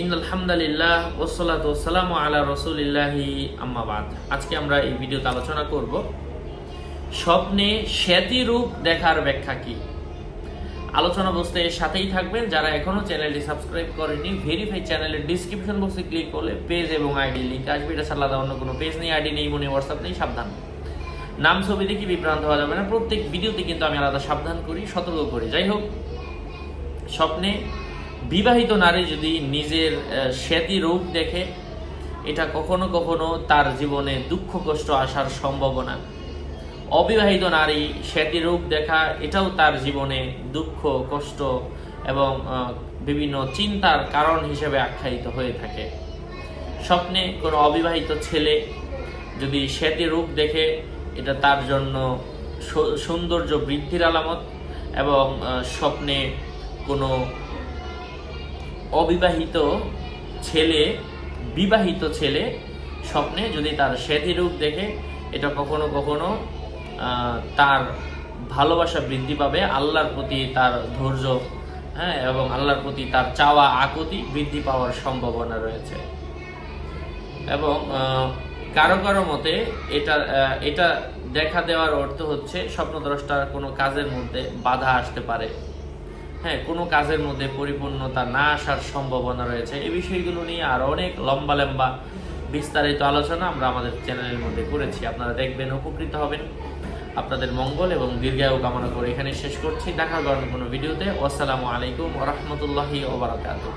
In আলহামদুলিল্লাহ ওসলাত ওসালাম আলা রসুলিল্লাহি আম্মাবাদ আজকে আমরা এই ভিডিওতে আলোচনা করব, স্বপ্নে শ্বেতি রূপ দেখার ব্যাখ্যা কি? আলোচনা বসতে সাথেই থাকবেন। যারা এখনও চ্যানেলটি সাবস্ক্রাইব করেনি ভেরিফাই চ্যানেলের ডিসক্রিপশন বক্সে ক্লিক করলে পেজ এবং আইডি লিঙ্ক আসবে। এটা ছাড়া অন্য কোনো পেজ নেই আইডি নেই, মনে হোয়াটসঅ্যাপ নেই, সাবধান। নাম, ছবি দেখে বিভ্রান্ত হওয়া যাবে না। প্রত্যেক ভিডিওতে কিন্তু আমি আলাদা সাবধান করি, সতর্ক করি। যাই হোক, স্বপ্নে বিবাহিত নারী যদি নিজের শ্বেতি রূপ দেখে, এটা কখনো কখনো তার জীবনে দুঃখ কষ্ট আসার সম্ভাবনা। অবিবাহিত নারী শ্বেতি রূপ দেখা, এটাও তার জীবনে দুঃখ, কষ্ট এবং বিভিন্ন চিন্তার কারণ হিসেবে আখ্যায়িত হয়ে থাকে। স্বপ্নে কোনো অবিবাহিত ছেলে যদি শ্বেতি রূপ দেখে, এটা তার জন্য সৌন্দর্য বৃদ্ধির আলামত এবং স্বপ্নে কোনো অবিবাহিত ছেলে, বিবাহিত ছেলে স্বপ্নে যদি তার শ্বেতি রূপ দেখে, এটা কখনো কখনো তার ভালোবাসা বৃদ্ধি পাবে, আল্লাহর প্রতি তার ধৈর্য হ্যাঁ এবং আল্লাহর প্রতি তার চাওয়া আকুতি বৃদ্ধি পাওয়ার সম্ভাবনা রয়েছে। এবং কারও কারও মতে এটা এটা দেখা দেওয়ার অর্থ হচ্ছে স্বপ্নদ্রষ্টার কোনো কাজের মধ্যে বাধা আসতে পারে। হ্যাঁ কোনো কাজের মধ্যে পরিপূর্ণতা না আসার সম্ভাবনা রয়েছে। এই বিষয়গুলো নিয়ে আর অনেক লম্বা লম্বা বিস্তারিত আলোচনা আমরা আমাদের চ্যানেলের মধ্যে করেছি। আপনারা দেখবেন, উপকৃত হবেন। আপনাদের মঙ্গল এবং দীর্ঘায়ু কামনা করে এখানে শেষ করছি। দেখা করেন কোনো ভিডিওতে। আসসালামু আলাইকুম ওরহমতুল্লাহি ওবরাকাতুহ